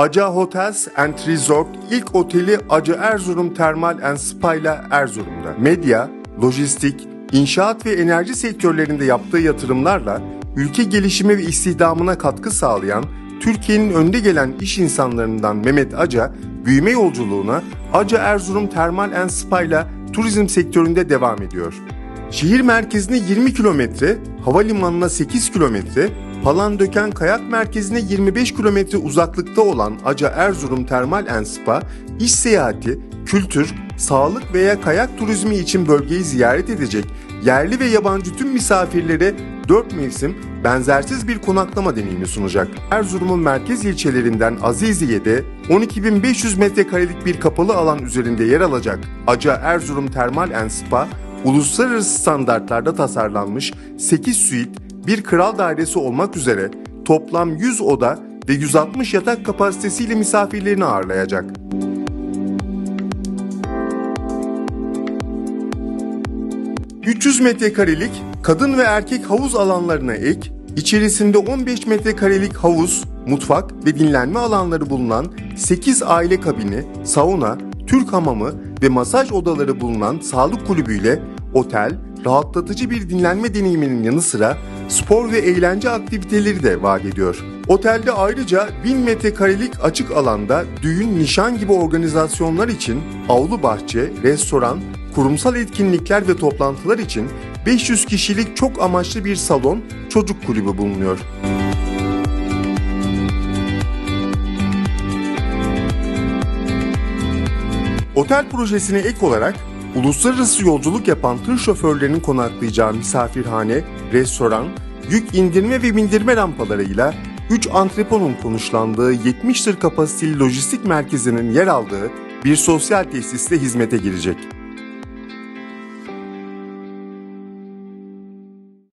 Aca Hotels and Resort ilk oteli Aca Erzurum Termal and Spa ile Erzurum'da. Medya, lojistik, inşaat ve enerji sektörlerinde yaptığı yatırımlarla ülke gelişimi ve istihdamına katkı sağlayan Türkiye'nin önde gelen iş insanlarından Mehmet Aca, büyüme yolculuğuna Aca Erzurum Termal and Spa ile turizm sektöründe devam ediyor. Şehir merkezine 20 kilometre, havalimanına 8 kilometre, Palandöken Kayak Merkezi'ne 25 kilometre uzaklıkta olan Aca Erzurum Termal and Spa, iş seyahati, kültür, sağlık veya kayak turizmi için bölgeyi ziyaret edecek yerli ve yabancı tüm misafirlere 4 mevsim benzersiz bir konaklama deneyimi sunacak. Erzurum'un merkez ilçelerinden Aziziye'de 12.500 metrekarelik bir kapalı alan üzerinde yer alacak Aca Erzurum Termal and Spa, uluslararası standartlarda tasarlanmış 8 suite, bir kral dairesi olmak üzere toplam 100 oda ve 160 yatak kapasitesiyle misafirlerini ağırlayacak. ...300 metrekarelik kadın ve erkek havuz alanlarına ek, içerisinde 15 metrekarelik havuz, mutfak ve dinlenme alanları bulunan 8 aile kabini, sauna, Türk hamamı ve masaj odaları bulunan sağlık kulübüyle otel, rahatlatıcı bir dinlenme deneyiminin yanı sıra spor ve eğlence aktiviteleri de vaat ediyor. Otelde ayrıca 1000 metrekarelik açık alanda düğün, nişan gibi organizasyonlar için avlu bahçe, restoran, kurumsal etkinlikler ve toplantılar için 500 kişilik çok amaçlı bir salon, çocuk kulübü bulunuyor. Otel projesine ek olarak uluslararası yolculuk yapan tır şoförlerinin konaklayacağı misafirhane, restoran, yük indirme ve bindirme rampalarıyla 3 antreponun konuşlandığı 70 tır kapasiteli lojistik merkezinin yer aldığı bir sosyal tesiste hizmete girecek.